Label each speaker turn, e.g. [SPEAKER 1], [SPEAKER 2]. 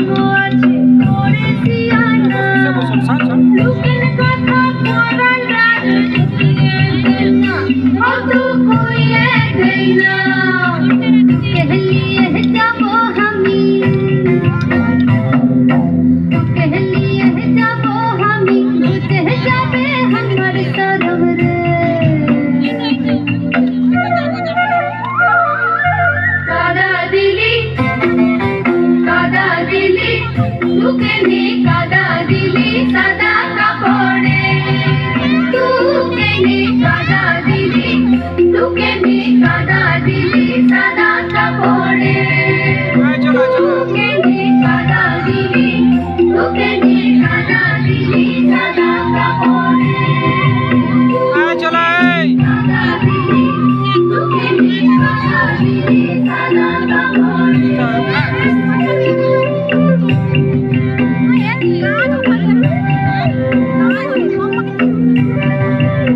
[SPEAKER 1] উপর ধন্য আছে তুকেনি কাদা দিলি সাদা কাপড়ে। তুকেনি কাদা দিলি তুকেনি কাদা দিলি সাদা কাপড়ে। তুকেনি কাদা দিলি তুকেনি কাদা দিলি সাদা কাপড়ে। চলে কাদা দিলি তুকেনি কাদা দিলি সাদা